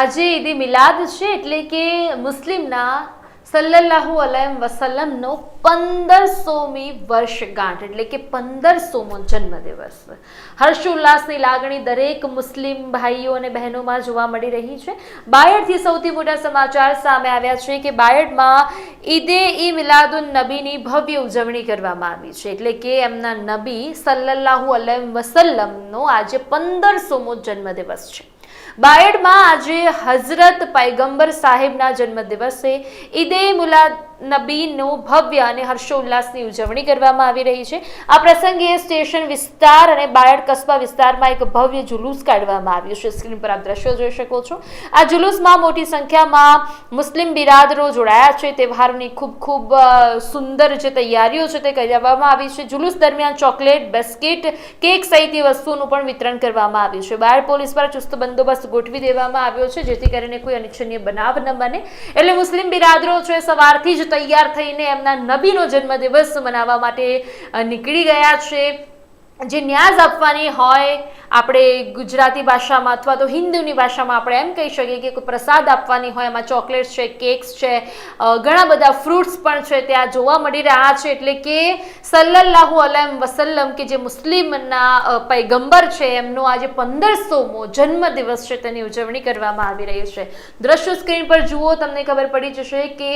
આજે ઈદે મિલાદ છે એટલે કે મુસ્લિમના સલ્લાહુ અલૈહિ વસલ્લમનો પંદરસોમી વર્ષગાંઠ, એટલે કે પંદરસોમો જન્મદિવસ. હર્ષોલ્લાસની લાગણી દરેક મુસ્લિમ ભાઈઓ અને બહેનોમાં જોવા મળી રહી છે. બાયડથી સૌથી મોટા સમાચાર સામે આવ્યા છે કે બાયડમાં ઈદે ઈ મિલાદુન નબીની ભવ્ય ઉજવણી કરવામાં આવી છે. એટલે કે એમના નબી સલ્લલ્લાહુ અલૈહિ વસલ્લમનો આજે પંદરસોમો જન્મદિવસ છે. બાયડમાં આજે હઝરત પૈગંબર સાહેબના જન્મદિવસે ઈદે મુલાદ નબીનો ભવ્ય અને હર્ષોલ્લાસની ઉજવણી કરવામાં આવી રહી છે. આ પ્રસંગે સ્ટેશન વિસ્તાર અને બાયડ કસ્બા વિસ્તારમાં એક ભવ્ય જુલુસ કાઢવામાં આવ્યું છે. સ્ક્રીન પર આપ દ્રશ્યો જોઈ શકો છો. આ જુલુસમાં મોટી સંખ્યામાં મુસ્લિમ બિરાદરો જોડાયા છે. તહેવારની ખૂબ ખૂબ સુંદર જે તૈયારીઓ છે તે કરવામાં આવી છે. જુલુસ દરમિયાન ચોકલેટ, બિસ્કિટ, કેક સહિતની વસ્તુઓનું પણ વિતરણ કરવામાં આવ્યું છે. બાયડ પોલીસ દ્વારા ચુસ્ત બંદોબસ્ત ગોઠવી દેવામાં આવ્યો છે, જેથી કરીને કોઈ અનિચ્છનીય બનાવ ન બને. એટલે મુસ્લિમ બિરાદરો છે, સવારથી જ તૈયાર થઈને એમના નબીનો જન્મદિવસ મનાવવા માટે નીકળી ગયા છે. જે ન્યાઝ આપવાની હોય આપણે ગુજરાતી ભાષામાં અથવા તો હિન્દીની ભાષામાં આપણે એમ કહી શકીએ કે કોઈ પ્રસાદ આપવાની હોય, એમાં ચોકલેટ્સ છે, કેક્સ છે ઘણા બધા ફ્રૂટ્સ પણ છે, ત્યાં જોવા મળી રહ્યા છે. એટલે કે સલ્લલ્લાહુ અલમ વસલ્લમ, કે જે મુસ્લિમના પૈગંબર છે, એમનો આજે પંદરસોમો જન્મદિવસ છે, તેની ઉજવણી કરવામાં આવી રહી છે. દ્રશ્ય સ્ક્રીન પર જુઓ, તમને ખબર પડી જશે કે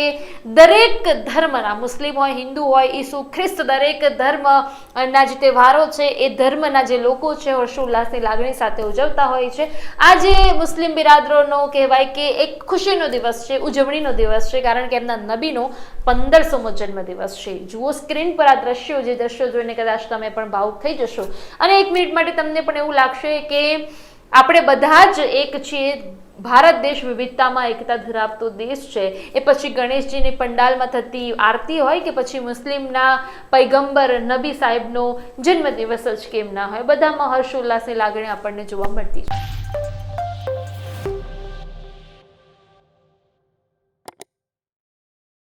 દરેક ધર્મના, મુસ્લિમ હોય, હિન્દુ હોય, ઈસુ ખ્રિસ્ત દરેક ધર્મના જે તહેવારો છે, એ ધર્મના જે લોકો છે હર્ષોલ્લાસની લાગણી સાથે ઉજવતા હોય છે. આજે મુસ્લિમ બિરાદરોનો કહેવાય કે એક ખુશીનો દિવસ છે, ઉજવણીનો દિવસ છે, કારણ કે એમના નબીનો પંદરસોમો જન્મદિવસ છે. જુઓ સ્ક્રીન પર આ દ્રશ્યો, જે દ્રશ્યો જોઈને કદાચ તમે પણ ભાવુક થઈ જશો. અને એક મિનિટ માટે તમને પણ એવું લાગશે કે આપણે બધા જ એક છીએ ભારત દેશ વિવિધતામાં એકતા ધરાવતો દેશ છે. એ પછી ગણેશજીની પંડાલમાં થતી આરતી હોય કે પછી મુસ્લિમના પૈગંબર નબી સાહેબનો જન્મદિવસ જ કેમ ના હોય? બધામાં હર્ષોલ્લાસની લાગણી આપણને જોવા મળતી છે.